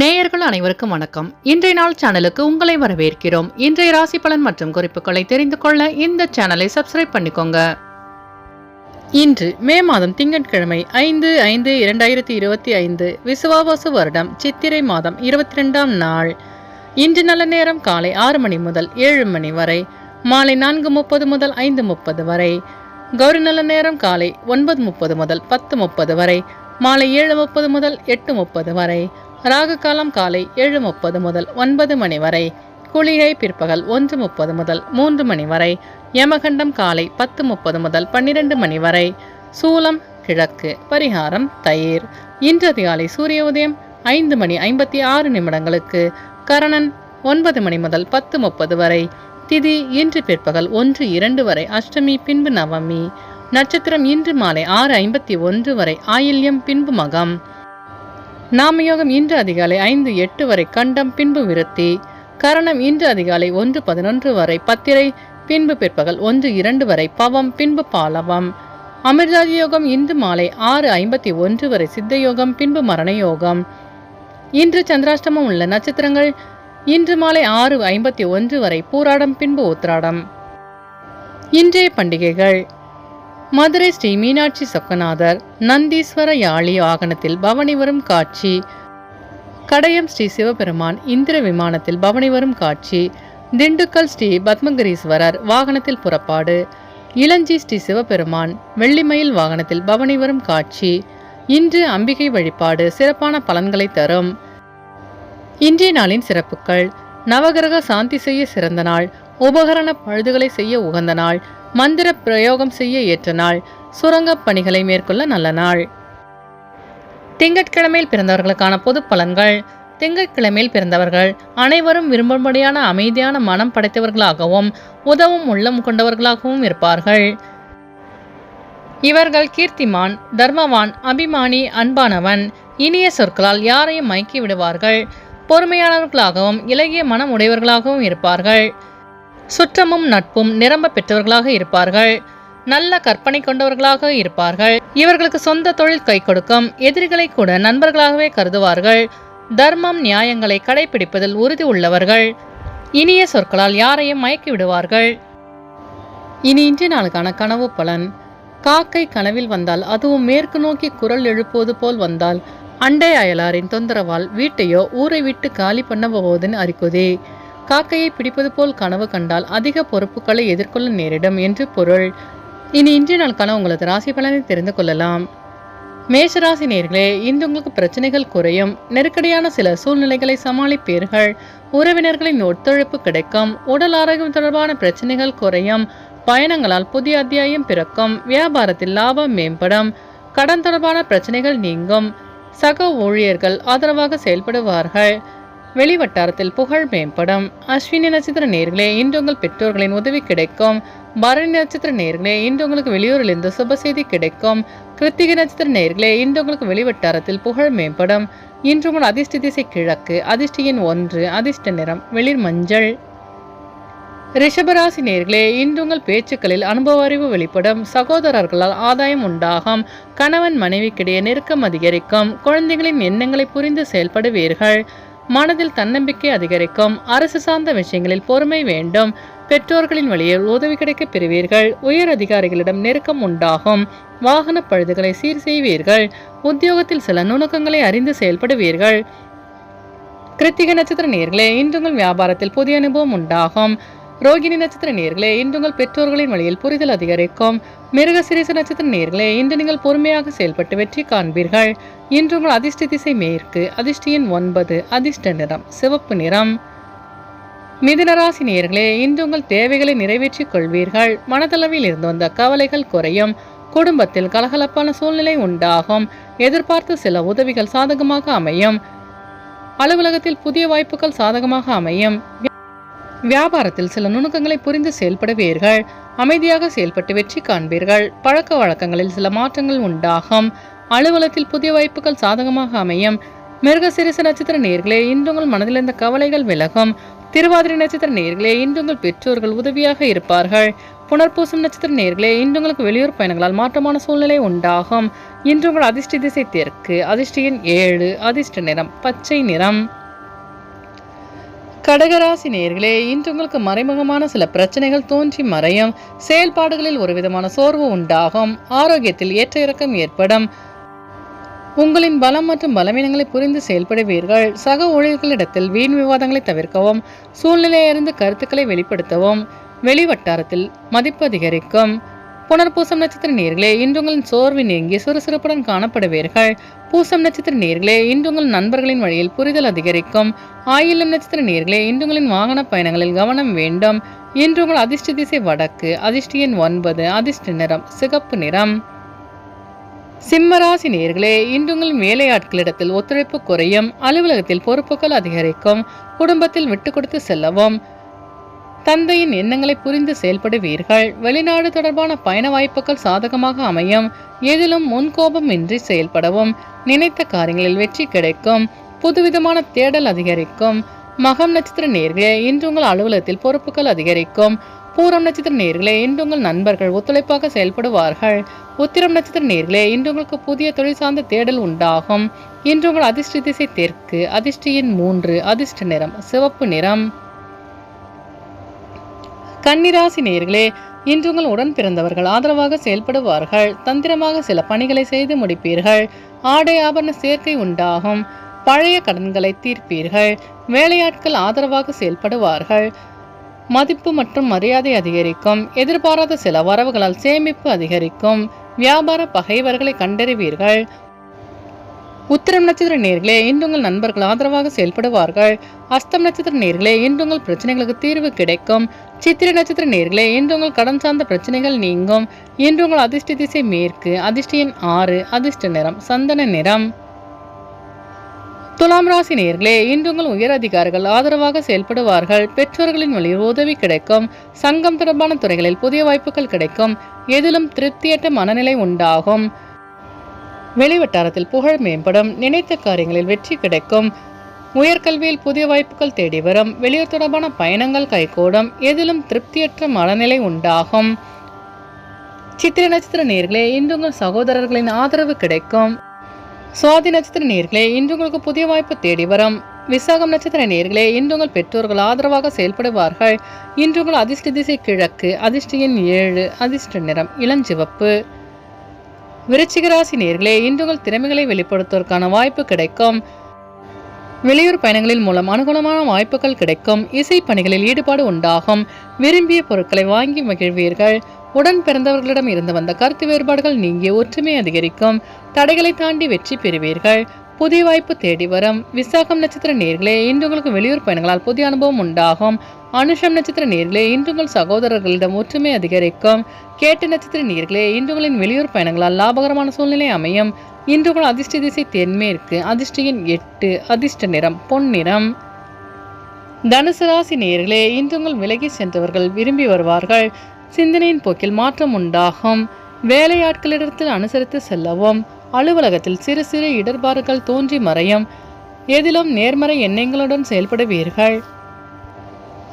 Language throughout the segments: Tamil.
நேயர்கள் அனைவருக்கும் வணக்கம். இன்றைய நாள் சேனலுக்கு உங்களை வரவேற்கிறோம். இன்றைய ராசி பலன் மற்றும் குறிப்புகளை தெரிந்து கொள்ள இந்த சேனலை சப்ஸ்கிரைப் பண்ணிக்கோங்க. இன்று மே மாதம் திங்கட்கிழமை ஐந்து ஐந்து இரண்டாயிரத்தி இருபத்தி ஐந்து விசுவாவாசு வருடம் சித்திரை மாதம் இருபத்தி ரெண்டாம் நாள். இன்று நல்ல நேரம் காலை ஆறு மணி முதல் ஏழு மணி வரை மாலை நான்கு முப்பது முதல் ஐந்து முப்பது வரை கௌரி நல்ல நேரம் காலை ஒன்பது முப்பது முதல் பத்து முப்பது வரை மாலை ஏழு முப்பது முதல் எட்டு முப்பது வரை ராகுகாலம் காலை ஏழு முப்பது முதல் ஒன்பது மணி வரை குளிகை பிற்பகல் ஒன்று முப்பது முதல் மூன்று மணி வரை யமகண்டம் காலை பத்து முப்பது முதல் பன்னிரண்டு மணி வரை சூலம் கிழக்கு பரிகாரம் தயிர். இன்று அதிகாலை சூரிய உதயம் ஐந்து மணி ஐம்பத்தி ஆறு நிமிடங்களுக்கு கரணன் ஒன்பது மணி முதல் பத்து முப்பது வரை திதி இன்று பிற்பகல் ஒன்று இரண்டு வரை அஷ்டமி பின்பு நவமி. நட்சத்திரம் இன்று மாலை ஆறு ஐம்பத்தி ஒன்று வரை ஆயில்யம் பின்பு மகம். நாமயோகம் இன்று அதிகாலை ஐந்து எட்டு வரை கண்டம் பின்பு விருத்தி. கரணம் இன்று அதிகாலை ஒன்று பதினொன்று வரை பத்திரை பின்பு பிற்பகல் ஒன்று இரண்டு வரை பவம் பின்பு பாலவம். அமிர்தாதி யோகம் இன்று மாலை ஆறு ஐம்பத்தி ஒன்று வரை சித்த யோகம் பின்பு மரண யோகம். இன்று சந்திராஷ்டமம் உள்ள நட்சத்திரங்கள் இன்று மாலை ஆறு ஐம்பத்தி ஒன்று வரை பூராடம் பின்பு உத்திராடம். இன்றைய பண்டிகைகள். மதுரை ஸ்ரீ மீனாட்சி சொக்கநாதர் நந்தீஸ்வர யாழி வாகனத்தில் பவனி வரும் காட்சி. கடையம் ஸ்ரீ சிவபெருமான் இந்திர விமானத்தில் பவனி வரும் காட்சி. திண்டுக்கல் ஸ்ரீ பத்மகிரீஸ்வரர் வாகனத்தில் புறப்பாடு. இளஞ்சி ஸ்ரீ சிவபெருமான் வெள்ளிமயில் வாகனத்தில் பவனி வரும் காட்சி. இன்று அம்பிகை வழிபாடு சிறப்பான பலன்களை தரும். இன்றைய நாளின் சிறப்புகள். நவகிரக சாந்தி செய்ய சிறந்த நாள். உபகரண பழுதுகளை செய்ய உகந்த நாள். மந்திர பிரயோகம் செய்ய ஏற்ற நாள். சுரங்கப் பணிகளை மேற்கொள்ள நல்ல நாள். திங்கட்கிழமையில் பிறந்தவர்களுக்கான பொது பலன்கள். திங்கட்கிழமையில் பிறந்தவர்கள் அனைவரும் விரும்பும்படியான அமைதியான மனம் படைத்தவர்களாகவும் உதவும் உள்ளம் கொண்டவர்களாகவும் இருப்பார்கள். இவர்கள் கீர்த்திமான் தர்மவான் அபிமானி அன்பானவன் இனிய சொற்களால் யாரையும் மயக்கி விடுவார்கள். பொறுமையானவர்களாகவும் இலகிய மனம் உடையவர்களாகவும் இருப்பார்கள். சுற்றமும் நட்பும் நிரம்ப பெற்றவர்களாக இருப்பார்கள். நல்ல கற்பனை கொண்டவர்களாக இருப்பார்கள். இவர்களுக்கு சொந்த தொழில் கை கொடுக்கும் எதிரிகளை கூட நண்பர்களாகவே கருதுவார்கள். தர்மம் நியாயங்களை கடைபிடிப்பதில் உறுதி உள்ளவர்கள். இனிய சொற்களால் யாரையும் மயக்கி விடுவார்கள். இனி இன்றைய நாளுக்கான கனவு பலன். காக்கை கனவில் வந்தால் அதுவும் மேற்கு நோக்கி குரல் எழுப்புவது போல் வந்தால் அண்டை அயலாரின் தொந்தரவால் வீட்டையோ ஊரை விட்டு காலி பண்ண போவதன் அறிக்குதே காக்கையை பிடிப்பது போல் கனவு கண்டால் அதிக பொறுப்புகளை எதிர்கொள்ள நேரிடும் என்று பொருள். இனி இன்றைய நாளுக்கான உங்களது ராசி பலனை தெரிந்து கொள்ளலாம். மேஷராசி நேர்களே இன்று உங்களுக்கு பிரச்சனைகள் குறையும். நெருக்கடியான சில சூழ்நிலைகளை சமாளிப்பீர்கள். உறவினர்களின் ஒத்துழைப்பு கிடைக்கும். உடல் ஆரோக்கியம் தொடர்பான பிரச்சனைகள் குறையும். பயணங்களால் புதிய அத்தியாயம் பிறக்கும். வியாபாரத்தில் லாபம் மேம்படும். கடன் தொடர்பான பிரச்சனைகள் நீங்கும். சக ஊழியர்கள் ஆதரவாக செயல்படுவார்கள். வெளிவட்டாரத்தில் புகழ் மேம்படும். அஸ்வினி நட்சத்திர நேர்களே இன்று உங்கள் பெற்றோர்களின் உதவி கிடைக்கும். பரணி நட்சத்திர நேர்களே இன்று உங்களுக்கு வெளியூரிலிருந்து சுப செய்தி கிடைக்கும். கிருத்திகை நட்சத்திர நேர்களே இன்று உங்களுக்கு வெளிவட்டாரத்தில் புகழ் மேம்படும். இன்று உங்கள் அதிர்ஷ்ட திசை கிழக்கு அதிர்ஷ்டியின் ஒன்று அதிர்ஷ்ட நிறம் வெளிர் மஞ்சள். ரிஷபராசி நேர்களே இன்று உங்கள் பேச்சுக்களில் அனுபவ அறிவு வெளிப்படும். சகோதரர்களால் ஆதாயம் உண்டாகும். கணவன் மனைவிக்கிடையே நெருக்கம் அதிகரிக்கும். குழந்தைகளின் எண்ணங்களை புரிந்து செயல்படுவீர்கள். மனதில் தன்னம்பிக்கை அதிகரிக்கும். அரசு சார்ந்த விஷயங்களில் பொறுமை வேண்டும். பெற்றோர்களின் வழியில் உதவி கிடைக்க பெறுவீர்கள். உயர் அதிகாரிகளிடம் நெருக்கம் உண்டாகும். வாகன பழுதுகளை சீர் செய்வீர்கள். உத்தியோகத்தில் சில நுணுக்கங்களை அறிந்து செயல்படுவீர்கள். கிருத்திக நட்சத்திர நேர்களே இன்று உங்கள் வியாபாரத்தில் புதிய அனுபவம் உண்டாகும். ரோகிணி நட்சத்திர நேர்களே இன்று உங்கள் பெற்றோர்களின் வழியில் புரிதல் அதிகரிக்கும். மிருக சிறிச நட்சத்திர நேர்களே இன்று நீங்கள் பொறுமையாக செயல்பட்டு வெற்றி காண்பீர்கள். இன்று உங்கள் அதிர்ஷ்ட திசை மேற்கு அதிர்ஷ்டியின் ஒன்பது அதிர்ஷ்ட நிறம் சிவப்பு நிறம். மிதுனராசி நேர்களே இன்று உங்கள் தேவைகளை நிறைவேற்றிக் கொள்வீர்கள். மனதளவில் இருந்து வந்த கவலைகள் குறையும். குடும்பத்தில் கலகலப்பான சூழ்நிலை உண்டாகும். எதிர்பார்த்த சில உதவிகள் சாதகமாக அமையும். அலுவலகத்தில் புதிய வாய்ப்புகள் சாதகமாக அமையும். வியாபாரத்தில் சில நுணுக்கங்களை புரிந்து செயல்படுவீர்கள். அமைதியாக செயல்பட்டு வெற்றி காண்பீர்கள். பழக்க வழக்கங்களில் சில மாற்றங்கள் உண்டாகும். அலுவலகத்தில் புதிய வாய்ப்புகள் சாதகமாக அமையும். மிருகசிரிச நட்சத்திர நேர்களே இன்று உங்கள் மனதில் இருந்த கவலைகள் விலகும். திருவாதிரை நட்சத்திர நேர்களே இன்று உங்கள் பெற்றோர்கள் உதவியாக இருப்பார்கள். புனர்பூசம் நட்சத்திர நேர்களே இன்று உங்களுக்கு வெளியூர் பயணங்களால் மாற்றமான சூழ்நிலை உண்டாகும். இன்று உங்கள் அதிர்ஷ்ட திசை தெற்கு அதிர்ஷ்ட எண் ஏழு அதிர்ஷ்ட நிறம் பச்சை நிறம். கடகராசி நேர்களே இன்று உங்களுக்கு மறைமுகமான சில பிரச்சனைகள் தோன்றி மறையும். செயல்பாடுகளில் ஒரு விதமான சோர்வு உண்டாகும். ஆரோக்கியத்தில் ஏற்ற இறக்கம் ஏற்படும். உங்களின் பலம் மற்றும் பலவீனங்களை புரிந்து செயல்படுவீர்கள். சக ஊழியர்களிடத்தில் வீண் விவாதங்களை தவிர்க்கவும் சூழ்நிலையிலிருந்து கருத்துக்களை வெளிப்படுத்தவும் வெளிவட்டாரத்தில் மதிப்பு அதிகரிக்கும். புனர்பூசம் நட்சத்திர நேர்களே இன்று உங்களின் சோர்வு நீங்கி சுறுசுறுப்புடன் காணப்படுவீர்கள். பூசம் நட்சத்திர நேர்களே இன்று உங்கள் நண்பர்களின் வழியில் புரிதல் அதிகரிக்கும். ஆயிலம் நட்சத்திர நேர்களே இன்று உங்களின் வாகன பயணங்களில் கவனம் வேண்டும். இன்று உங்கள் அதிர்ஷ்ட திசை வடக்கு அதிர்ஷ்ட எண் ஒன்பது அதிர்ஷ்ட நிறம் சிகப்பு நிறம். சிம்மராசி நேர்களே இன்று உங்கள் வேலையாட்களிடத்தில் ஒத்துழைப்பு குறையும் அலுவலகத்தில் பொறுப்புகள் அதிகரிக்கும் குடும்பத்தில் விட்டு கொடுத்து செல்லவும் தந்தையின் எண்ணங்களை புரிந்து செயல்படுவீர்கள். வெளிநாடு தொடர்பான பயண வாய்ப்புகள் சாதகமாக அமையும். எதிலும் முன்கோபம் இன்றி செயல்படவும். நினைத்த காரியங்களில் வெற்றி கிடைக்கும். புதுவிதமான தேடல் அதிகரிக்கும். மகம் நட்சத்திர நேர்களே இன்று உங்கள் அலுவலகத்தில் பொறுப்புகள் அதிகரிக்கும். பூரம் நட்சத்திர நேர்களே இன்று உங்கள் நண்பர்கள் ஒத்துழைப்பாக செயல்படுவார்கள். உத்திரம் நட்சத்திர நேர்களே இன்று உங்களுக்கு புதிய தொழில் சார்ந்த தேடல் உண்டாகும். இன்று உங்கள் அதிர்ஷ்ட திசை தெற்கு அதிர்ஷ்டியின் மூன்று அதிர்ஷ்ட நிறம் சிவப்பு நிறம். கன்னிராசி நேர்களே இன்று உங்கள் உடன் பிறந்தவர்கள் ஆதரவாக செயல்படுவார்கள். தந்திரமாக சில பணிகளை செய்து முடிப்பீர்கள். ஆடை ஆபரண சேர்க்கை உண்டாகும். பழைய கடன்களை தீர்ப்பீர்கள். வேலையாட்கள் ஆதரவாக செயல்படுவார்கள். மதிப்பு மற்றும் மரியாதை அதிகரிக்கும். எதிர்பாராத சில வரவுகளால் சேமிப்பு அதிகரிக்கும். வியாபார பகைவர்களை கண்டறிவீர்கள். உத்திரம் நட்சத்திர நேர்களே இன்று உங்கள் நண்பர்கள் ஆதரவாக செயல்படுவார்கள். அஸ்தம் நட்சத்திர நேர்களே இன்று உங்கள் பிரச்சனைகளுக்கு தீர்வு கிடைக்கும். சித்திரை நட்சத்திர நேர்களே இன்று உங்கள் கடன் சார்ந்த பிரச்சனைகள் நீங்கும். இன்று உங்கள் அதிர்ஷ்ட திசை மேற்கு அதிர்ஷ்ட எண் ஆறு அதிர்ஷ்ட நிறம் சந்தன நிறம். துலாம் ராசி நேர்களே இன்று உங்கள் உயர் அதிகாரிகள் ஆதரவாக செயல்படுவார்கள். பெற்றோர்களின் வழியில் உதவி கிடைக்கும். சங்கம் தொடர்பான துறைகளில் புதிய வாய்ப்புகள் கிடைக்கும். எதிலும் திருப்தியற்ற மனநிலை உண்டாகும். வெளிவட்டாரத்தில் புகழ் மேம்படும். நினைத்த காரியங்களில் வெற்றி கிடைக்கும். உயர்கல்வியில் புதிய வாய்ப்புகள் தேடி வரும். வெளியூர் தொடர்பான பயணங்கள் கைகூடும். எதிலும் திருப்தியற்ற மனநிலை உண்டாகும். சித்திரை நட்சத்திர நேர்களே இன்று உங்கள் சகோதரர்களின் ஆதரவு கிடைக்கும். சுவாதி நட்சத்திர நேர்களே இன்று உங்களுக்கு புதிய வாய்ப்பு தேடி வரும். விசாகம் நட்சத்திர நேர்களே இன்று உங்கள் பெற்றோர்கள் ஆதரவாக செயல்படுவார்கள். இன்று உங்கள் அதிர்ஷ்ட திசை கிழக்கு அதிர்ஷ்ட எண் ஏழு அதிர்ஷ்ட நிறம் இளஞ்சிவப்பு. விருச்சிக ராசி நேர்களே இன்று உங்கள் திறமைகளை வெளிப்படுத்துவதற்கான வாய்ப்பு கிடைக்கும். வெளியூர் பயணங்களின் மூலம் அனுகூலமான வாய்ப்புகள் கிடைக்கும். இசை பணிகளில் ஈடுபாடு உண்டாகும். விரும்பிய பொருட்களை வாங்கி மகிழ்வீர்கள். உடன் பிறந்தவர்களிடம் இருந்து வந்த கருத்து வேறுபாடுகள் நீங்கிய ஒற்றுமை அதிகரிக்கும். தடைகளை தாண்டி வெற்றி பெறுவீர்கள். புதிய வாய்ப்பு தேடி வரும். விசாகம் நட்சத்திர நேர்களே இன்று உங்களுக்கு வெளியூர் பயணங்களால் புதிய அனுபவம் உண்டாகும். அனுஷம் நட்சத்திர நேர்களே இன்று உங்கள் சகோதரர்களிடம் ஒற்றுமை அதிகரிக்கும். கேட்டு நட்சத்திர நேர்களே இன்று உங்களின் வெளியூர் பயணங்களால் லாபகரமான சூழ்நிலை அமையும். இன்று உங்கள் அதிர்ஷ்ட திசை தென்மேற்கு அதிர்ஷ்ட எண் எட்டு அதிர்ஷ்ட நிறம் பொன்னிறம் தனுசு ராசி நேர்களே இன்று உங்கள் விலகி சென்றவர்கள் விரும்பி வருவார்கள். சிந்தனையின் போக்கில் மாற்றம் உண்டாகும். வேலையாட்களிடத்தில் அனுசரித்து செல்லவும். அலுவலகத்தில் சிறு சிறு இடர்பாடுகள் தோன்றி மறையும். எதிலும் நேர்மறை எண்ணங்களுடன் செயல்படுவீர்கள்.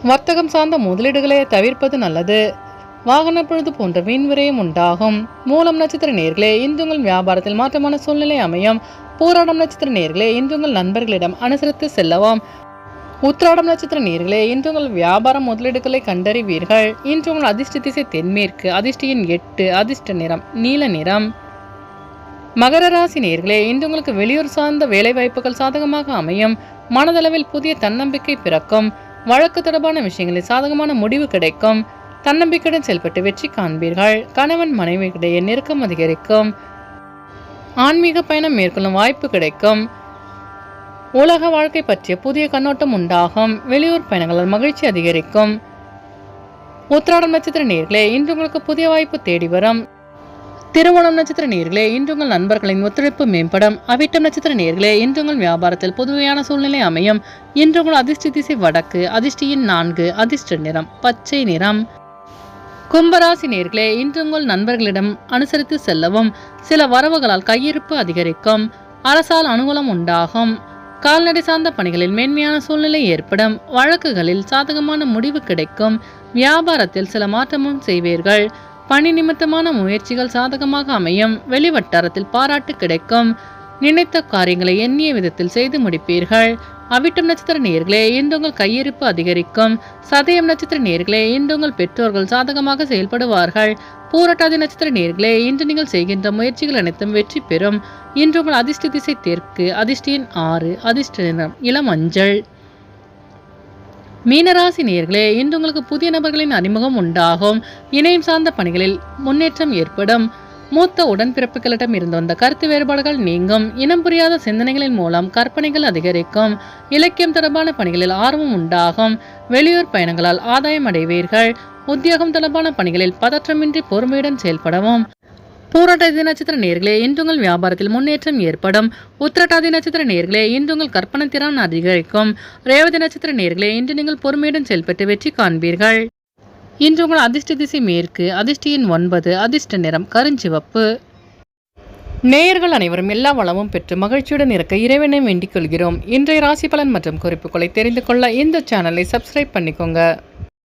வர்த்தகம் சார்ந்த முதலீடுகளை தவிர்ப்பது நல்லது. வாகன பொழுது போன்ற வீண் விரயம் உண்டாகும். மூலம் நட்சத்திர நேர்களே இன்று உங்கள் வியாபாரத்தில் மாற்றமான சூழ்நிலை அமையும். பூராடம் நட்சத்திர நேர்களே இன்று உங்கள் நண்பர்களிடம் அனுசரித்து செல்லவும். உத்திராடம் நட்சத்திர நேர்களே இன்று உங்கள் வியாபார முதலீடுகளை கண்டறிவீர்கள். இன்று உங்கள் அதிர்ஷ்ட திசை தென்மேற்கு அதிர்ஷ்டியின் எட்டு அதிர்ஷ்ட நிறம் நீல நிறம். மகர ராசி நேர்களே இன்று உங்களுக்கு வெளியூர் சார்ந்த வேலைவாய்ப்புகள் சாதகமாக அமையும். மனதளவில் புதிய தன்னம்பிக்கை பிறக்கும். வழக்கு தொடர்பான விஷயங்களில் சாதகமான முடிவு கிடைக்கும். தன்னம்பிக்கையுடன் செயல்பட்டு வெற்றி காண்பீர்கள். கணவன் மனைவியிடையே நெருக்கம் அதிகரிக்கும். ஆன்மீக பயணம் மேற்கொள்ளும் வாய்ப்பு கிடைக்கும். உலக வாழ்க்கை பற்றிய புதிய கண்ணோட்டம் உண்டாகும். வெளியூர் பயணங்களால் மகிழ்ச்சி அதிகரிக்கும். உத்திராடம் நட்சத்திர நேர்களே இன்று உங்களுக்கு புதிய வாய்ப்பு தேடி வரும். திருவோணம் நட்சத்திர நேர்களே இன்று உங்கள் நண்பர்களின் ஒத்துழைப்பு மேம்படும். அவிட்டம் நட்சத்திர நேர்களே இன்று உங்கள் வியாபாரத்தில் புதுமையான சூழ்நிலை அமையும். இன்று உங்கள் அதிர்ஷ்ட திசை வடக்கு அதிர்ஷ்டியின் நான்கு அதிர்ஷ்ட நிறம் பச்சை நிறம். கும்பராசி நேர்களே இன்று உங்கள் நண்பர்களிடம் அனுசரித்து செல்லவும். சில வரவுகளால் கையிருப்பு அதிகரிக்கும். அரசால் அனுகூலம் உண்டாகும். கால்நடை சார்ந்த பணிகளில் மேன்மையான சூழ்நிலை ஏற்படும். வழக்குகளில் சாதகமான முடிவு கிடைக்கும். வியாபாரத்தில் சில மாற்றமும் செய்வீர்கள். பணி நிமித்தமான முயற்சிகள் சாதகமாக அமையும். வெளிவட்டாரத்தில் பாராட்டு கிடைக்கும். நினைத்த காரியங்களை எண்ணிய விதத்தில் செய்து முடிப்பீர்கள். அவிட்டம் நட்சத்திர நேர்களே இன்று உங்கள் கையிருப்பு அதிகரிக்கும். சதயம் நட்சத்திர நேர்களே இன்று உங்கள் பெற்றோர்கள் சாதகமாக செயல்படுவார்கள். பூரட்டாதி நட்சத்திர நேர்களே இன்று நீங்கள் செய்கின்ற முயற்சிகள் அனைத்தும் வெற்றி பெறும். இன்று உங்கள் அதிர்ஷ்ட திசை தெற்கு அதிர்ஷ்டியின் ஆறு அதிர்ஷ்ட நிறம் இளம் மீனராசி நேர்களே இன்று உங்களுக்கு புதிய நபர்களின் அறிமுகம் உண்டாகும். இணையம் சார்ந்த பணிகளில் முன்னேற்றம் ஏற்படும். மூத்த உடன்பிறப்புகளிடம் இருந்து வந்த கருத்து வேறுபாடுகள் நீங்கும். இனம் புரியாத சிந்தனைகளின் மூலம் கற்பனைகள் அதிகரிக்கும். இலக்கியம் தொடர்பான பணிகளில் ஆர்வம் உண்டாகும். வெளியூர் பயணங்களால் ஆதாயம் அடைவீர்கள். உத்தியோகம் தொடர்பான பணிகளில் பதற்றமின்றி பொறுமையுடன் செயல்படவும். போராட்டாதி நட்சத்திர நேர்களே இன்று உங்கள் வியாபாரத்தில் முன்னேற்றம் ஏற்படும். உத்திரட்டாதி நட்சத்திர நேர்களே இன்று உங்கள் கற்பனை திறன் அதிகரிக்கும். ரேவதி நட்சத்திர நேர்களே இன்று நீங்கள் பொறுமையுடன் செயல்பட்டு வெற்றி காண்பீர்கள். இன்று உங்கள் அதிர்ஷ்ட திசை மேற்கு அதிர்ஷ்டியின் ஒன்பது அதிர்ஷ்ட நிறம் கருஞ்சிவப்பு. நேயர்கள் அனைவரும் எல்லா வளமும் பெற்று மகிழ்ச்சியுடன் இருக்க இறைவனை வேண்டிக் கொள்கிறோம். இன்றைய ராசி பலன் மற்றும் குறிப்புகளை தெரிந்து கொள்ள இந்த சேனலை சப்ஸ்கிரைப் பண்ணிக்கோங்க.